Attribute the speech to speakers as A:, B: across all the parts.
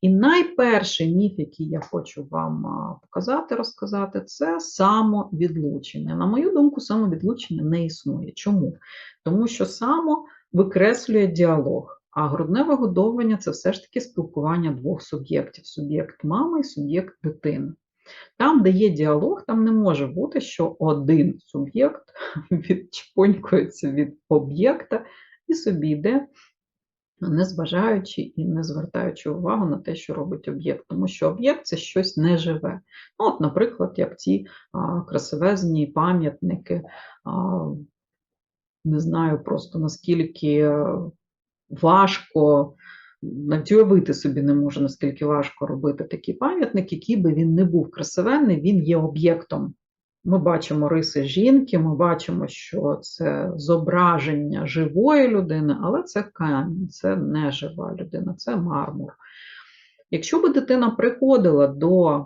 A: І найперший міф, який я хочу вам показати, розказати, це самовідлучення. На мою думку, самовідлучення не існує. Чому? Тому що само викреслює діалог. А грудне вигодовування це все ж таки спілкування двох суб'єктів: суб'єкт мами і суб'єкт дитини. Там, де є діалог, там не може бути, що один суб'єкт відчпонькується від об'єкта і собі йде, не зважаючи і не звертаючи увагу на те, що робить об'єкт. Тому що об'єкт це щось неживе. Ну, от, наприклад, як ці а, красивезні пам'ятники, не знаю просто наскільки важко. Навіть уявити собі не можу, наскільки важко робити такий пам'ятник, який би він не був красивенний, він є об'єктом. Ми бачимо риси жінки, ми бачимо, що це зображення живої людини, але це камінь, це не жива людина, це мармур. Якщо би дитина приходила до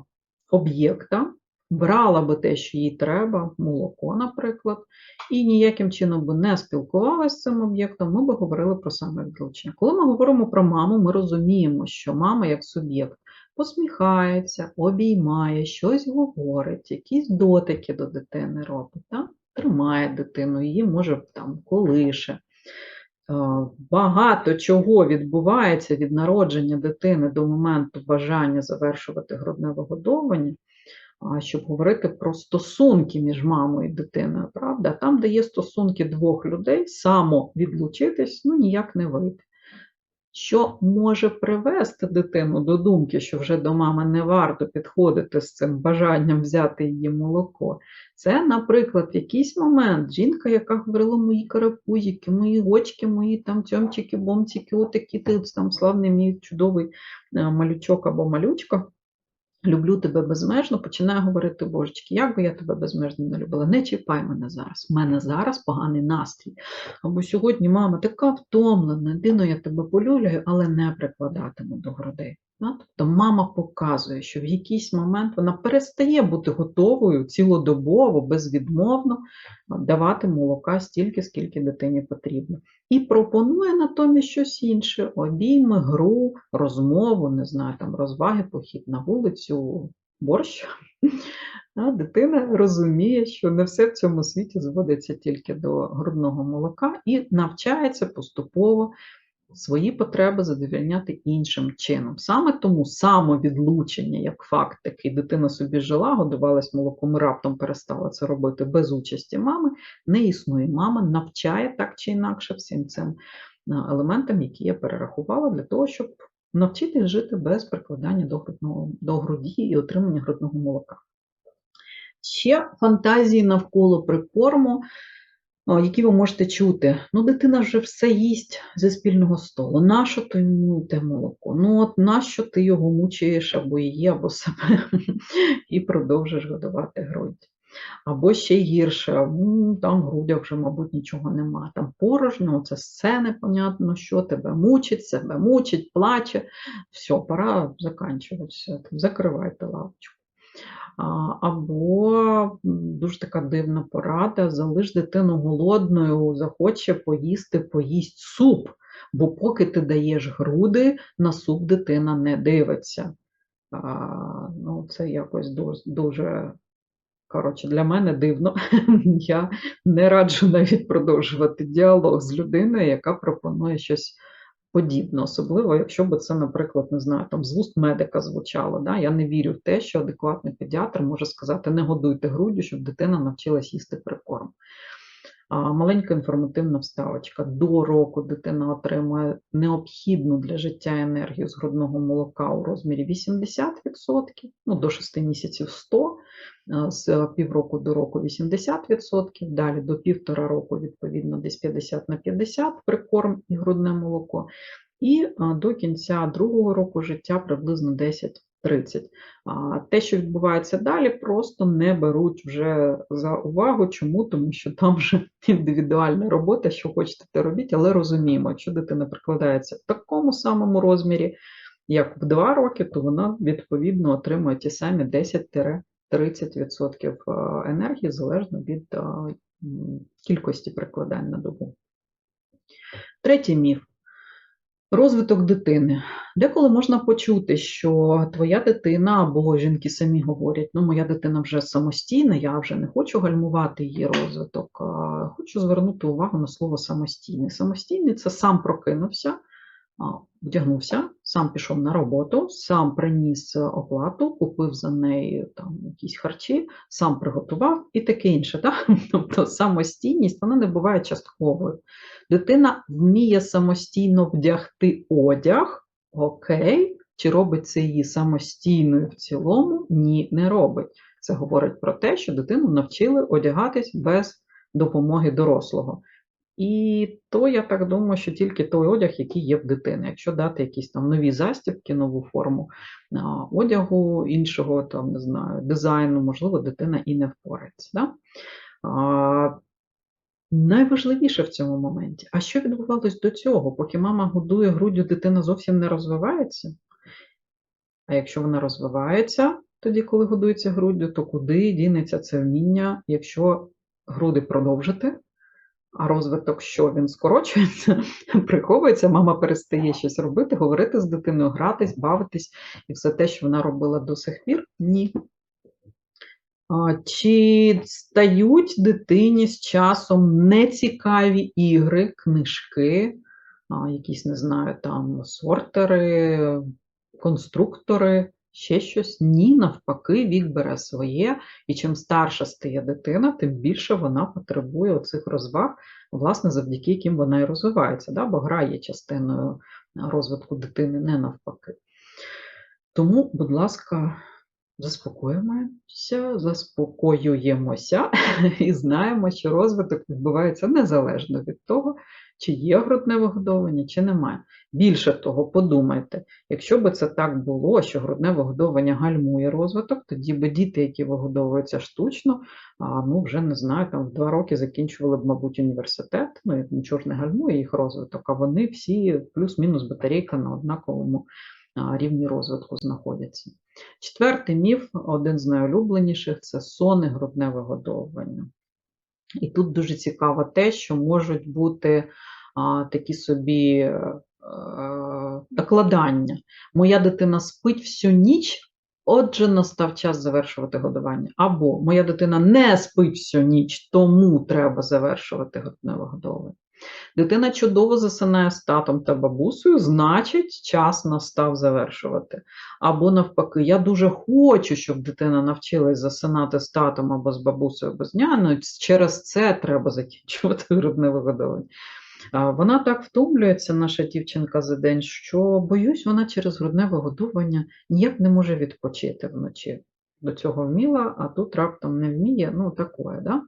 A: об'єкта, брала би те, що їй треба, молоко, наприклад, і ніяким чином би не спілкувалася з цим об'єктом, ми би говорили про самовідлучення. Коли ми говоримо про маму, ми розуміємо, що мама як суб'єкт посміхається, обіймає, щось говорить, якісь дотики до дитини робить, так? тримає дитину, її може там колише. Е, Багато чого відбувається від народження дитини до моменту бажання завершувати грудне вигодовування, щоб говорити про стосунки між мамою і дитиною, правда? Там, де є стосунки двох людей, само відлучитись ну, ніяк не вийде. Що може привести дитину до думки, що вже до мами не варто підходити з цим бажанням взяти її молоко? Це, наприклад, якийсь момент жінка, яка говорила мої карапузики, мої очки, мої там цьомчики, бомчики, отакі ти там славний мій чудовий е, малючок або малючка. Люблю тебе безмежно, починає говорити, божечки, як би я тебе безмежно не любила, не чіпай мене зараз. У мене зараз поганий настрій. Або сьогодні мама така втомлена, дино, я тебе полюлюю, але не прикладатиму до грудей. Тобто мама показує, що в якийсь момент вона перестає бути готовою цілодобово, безвідмовно давати молока стільки, скільки дитині потрібно. І пропонує натомість щось інше: обійми, гру, розмову, не знаю, там розваги, похід на вулицю, борщ. Дитина розуміє, що не все в цьому світі зводиться тільки до грудного молока і навчається поступово свої потреби задовільняти іншим чином. Саме тому самовідлучення, як факт, такий дитина собі жила, годувалась молоком і раптом перестала це робити без участі мами, не існує. Мама навчає так чи інакше всім цим е, елементам, які я перерахувала, для того, щоб навчитись жити без прикладання до, грудного, до груді і отримання грудного молока. Ще фантазії навколо прикорму які ви можете чути. Ну, дитина вже все їсть зі спільного столу. Нащо ти йому те молоко? Ну, от нащо ти його мучаєш або її, або себе, і продовжиш годувати грудь. Або ще гірше, там в грудях вже, мабуть, нічого нема. Там порожньо, це все непонятно, що тебе мучить, себе мучить, плаче. Все, пора заканчуватися. Закривайте лавочку. Або дуже така дивна порада: залиш дитину голодною, захоче поїсти, поїсть суп. Бо поки ти даєш груди, на суп дитина не дивиться. Ну, Це якось дуже, дуже коротше, для мене дивно. Я не раджу навіть продовжувати діалог з людиною, яка пропонує щось подібне, особливо, якщо б це, наприклад, не знаю, там з вуст медика звучало. Да? Я не вірю в те, що адекватний педіатр може сказати, не годуйте груддю, щоб дитина навчилась їсти прикорм. А Маленька інформативна вставочка. До року дитина отримує необхідну для життя енергію з грудного молока у розмірі 80%, ну, до 6 місяців 100%, з півроку до року 80%, далі до півтора року, відповідно, десь 50 на 50 прикорм і грудне молоко. І до кінця другого року життя приблизно 10 30. А те, що відбувається далі, просто не беруть вже за увагу. Чому? Тому що там вже індивідуальна робота, що хочете, те робіть, але розуміємо, якщо дитина прикладається в такому самому розмірі, як в 2 роки, то вона відповідно отримує ті самі 10-30% енергії залежно від кількості прикладань на добу. Третій міф. Розвиток дитини. Деколи можна почути, що твоя дитина або жінки самі говорять, ну моя дитина вже самостійна, я вже не хочу гальмувати її розвиток, а хочу звернути увагу на слово самостійний. Самостійний це сам прокинувся, вдягнувся, сам пішов на роботу, сам приніс е, оплату, купив за неї там якісь харчі, сам приготував і таке інше. Так? Тобто самостійність вона не буває частковою. Дитина вміє самостійно вдягти одяг, окей, чи робить це її самостійною в цілому? Ні, не робить. Це говорить про те, що дитину навчили одягатись без допомоги дорослого. І то я так думаю, що тільки той одяг, який є в дитини. Якщо дати якісь там нові застібки, нову форму одягу, іншого там, не знаю, дизайну, можливо, дитина і не впорається. Да? А, найважливіше в цьому моменті, а що відбувалось до цього, поки мама годує груддю, дитина зовсім не розвивається? А якщо вона розвивається, тоді, коли годується груддю, то куди дінеться це вміння, якщо груди продовжити, а розвиток, що він скорочується, приховується, мама перестає щось робити, говорити з дитиною, гратись, бавитись, і все те, що вона робила до сих пір, ні. Чи стають дитині з часом нецікаві ігри, книжки, якісь, не знаю, там сортери, конструктори, ще щось? Ні, навпаки, вік бере своє, і чим старша стає дитина, тим більше вона потребує оцих розваг, власне, завдяки яким вона і розвивається, да? бо гра є частиною розвитку дитини, не навпаки. Тому, будь ласка, заспокоїмося, заспокоюємося і знаємо, що розвиток відбувається незалежно від того, чи є грудне вигодовування, чи немає. Більше того, подумайте, якщо би це так було, що грудне вигодовування гальмує розвиток, тоді би діти, які вигодовуються штучно, ну вже не знаю, там в два роки закінчували б, мабуть, університет, ну як нічого ж не гальмує їх розвиток, а вони всі плюс-мінус батарейка на однаковому рівні розвитку знаходяться. Четвертий міф, один з найулюбленіших, це сон і грудне вигодовування. І тут дуже цікаво те, що можуть бути такі собі е, докладання. Моя дитина спить всю ніч, отже, настав час завершувати годування. Або моя дитина не спить всю ніч, тому треба завершувати вигодовування. Дитина чудово засинає з татом та бабусею, значить, час настав завершувати. Або навпаки, я дуже хочу, щоб дитина навчилась засинати з татом або з бабусею без няною, через це треба закінчувати грудне вигодовування. Вона так втомлюється, наша дівчинка за день, що боюсь, вона через грудне вигодовування ніяк не може відпочити вночі. До цього вміла, а тут раптом не вміє, ну такое, да?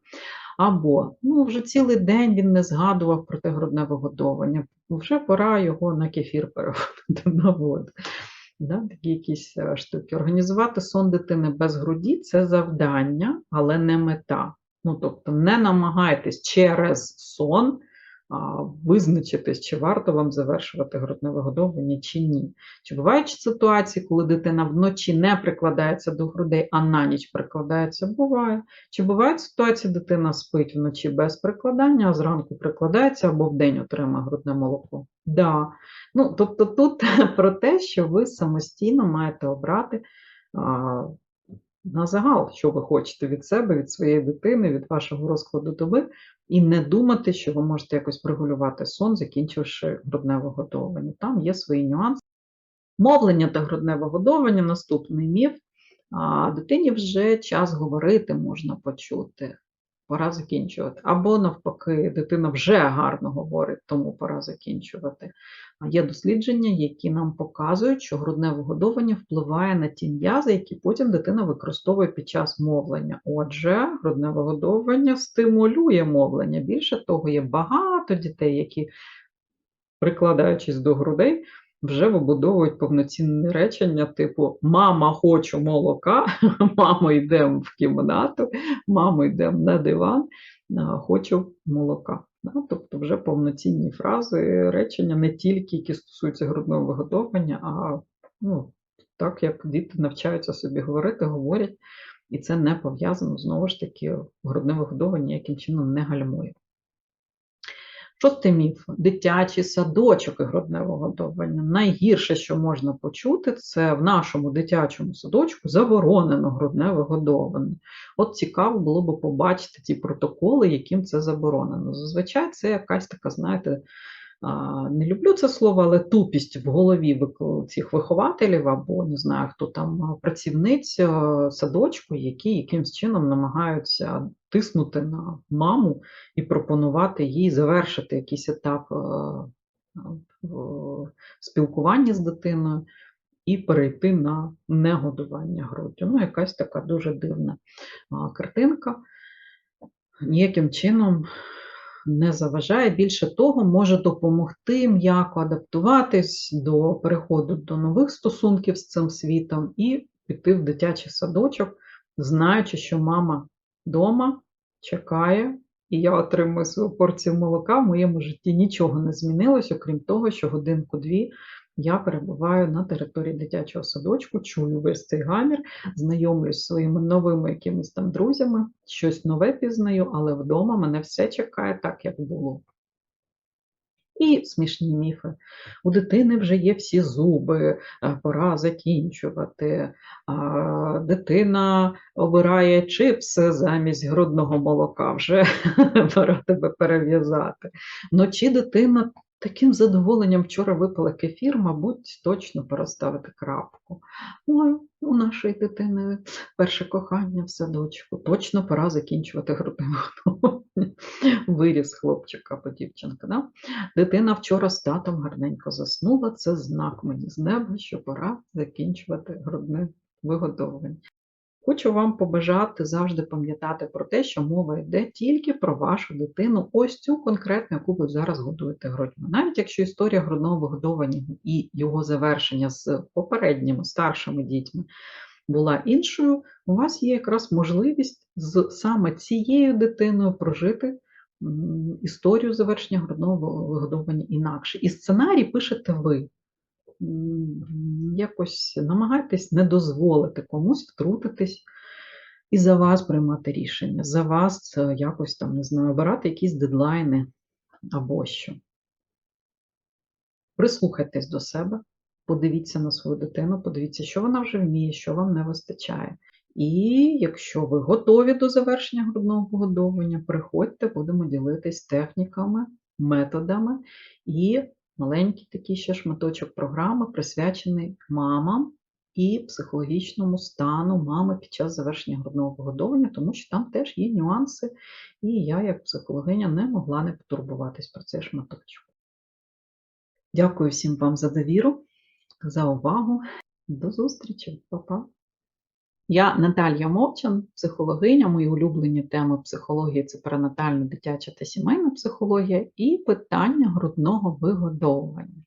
A: Або ну, вже цілий день він не згадував про те грудне вигодовування, вже пора його на кефір переводити на воду. Да, Такі якісь е, штуки. Організувати сон дитини без груді це завдання, але не мета. Ну, Тобто не намагайтесь через сон визначитись, чи варто вам завершувати грудне вигодовування чи ні. Чи бувають ситуації, коли дитина вночі не прикладається до грудей, а на ніч прикладається? Буває. Чи бувають ситуації, дитина спить вночі без прикладання, а зранку прикладається або вдень отримає грудне молоко? Да. Ну, Тобто тут про те, що ви самостійно маєте обрати. На загал, що ви хочете від себе, від своєї дитини, від вашого розкладу доби, і не думати, що ви можете якось пригулювати сон, закінчивши грудне вигодовування. Там є свої нюанси. Мовлення та грудне вигодовування наступний міф. А дитині вже час говорити можна почути пора закінчувати. Або, навпаки, дитина вже гарно говорить, тому пора закінчувати. Є дослідження, які нам показують, що грудне вигодовування впливає на ті м'язи, які потім дитина використовує під час мовлення. Отже, грудне вигодовування стимулює мовлення. Більше того, є багато дітей, які, прикладаючись до грудей, вже вибудовують повноцінне речення, типу Мама, хочу молока, мамо, йдемо в кімнату, мамо, йдемо на диван, хочу молока. Тобто вже повноцінні фрази, речення не тільки які стосуються грудного виготовлення, а ну, так як діти навчаються собі говорити, говорять, і це не пов'язано знову ж таки грудне вигодовування, яким чином не гальмує. Шостий міф дитячий садочок і грудне вигодовування. Найгірше, що можна почути, це в нашому дитячому садочку заборонено грудне годовання. От цікаво було б побачити ті протоколи, яким це заборонено. Зазвичай це якась така, знаєте, не люблю це слово, але тупість в голові цих вихователів або не знаю, хто там працівниць садочку, які якимсь чином намагаються тиснути на маму і пропонувати їй завершити якийсь етап в спілкуванні з дитиною і перейти на негодування груддю. Ну, якась така дуже дивна картинка. Ніяким чином не заважає. Більше того, може допомогти м'яко адаптуватись до переходу до нових стосунків з цим світом і піти в дитячий садочок, знаючи, що мама вдома чекає, і я отримую свою порцію молока. В моєму житті нічого не змінилось, окрім того, що годинку-дві я перебуваю на території дитячого садочку, чую весь цей гамір, знайомлюсь зі своїми новими якимись там друзями, щось нове пізнаю, але вдома мене все чекає так, як було. І смішні міфи. У дитини вже є всі зуби, е, пора закінчувати. Дитина обирає чипси замість грудного молока, вже пора тебе перев'язати. Вночі дитина таким задоволенням вчора випила кефір, мабуть, точно пора ставити крапку. Ой, у нашої дитини перше кохання в садочку. Точно пора закінчувати грудне вигодовування. Виріс хлопчик або дівчинка. Да? Дитина вчора з татом гарненько заснула. Це знак мені з неба, що пора закінчувати грудне вигодовування. Хочу вам побажати завжди пам'ятати про те, що мова йде тільки про вашу дитину, ось цю конкретну, яку ви зараз годуєте грудьми. Навіть якщо історія грудного вигодовування і його завершення з попередніми старшими дітьми була іншою, у вас є якраз можливість з саме цією дитиною прожити історію завершення грудного вигодовування інакше. І сценарій пишете ви. Якось намагайтесь не дозволити комусь втрутитись і за вас приймати рішення, за вас е, якось там, не знаю, обирати якісь дедлайни або що. Прислухайтесь до себе, подивіться на свою дитину, подивіться, що вона вже вміє, що вам не вистачає. І якщо ви готові до завершення грудного вигодовування, приходьте, будемо ділитись техніками, методами і маленький такий ще шматочок програми, присвячений мамам і психологічному стану мами під час завершення грудного вигодовування, тому що там теж є нюанси, і я, як психологиня, не могла не потурбуватись про цей шматочок. Дякую всім вам за довіру, за увагу. До зустрічі, Па-па. Я Наталія Мовчан, психологиня. Мої улюблені теми психології це перинатальна, дитяча та сімейна психологія і питання грудного вигодовування.